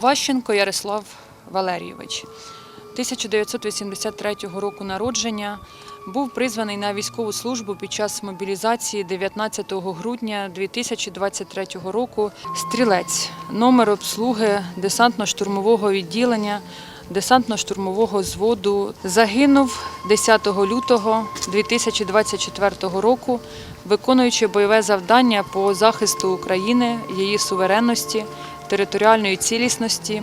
Ващенко Ярослав Валерійович. 1983 року народження. Був призваний на військову службу під час мобілізації 19 грудня 2023 року. Стрілець. Номер обслуги десантно-штурмового відділення десантно-штурмового зводу. Загинув 10 лютого 2024 року, виконуючи бойове завдання по захисту України, її суверенності, територіальної цілісності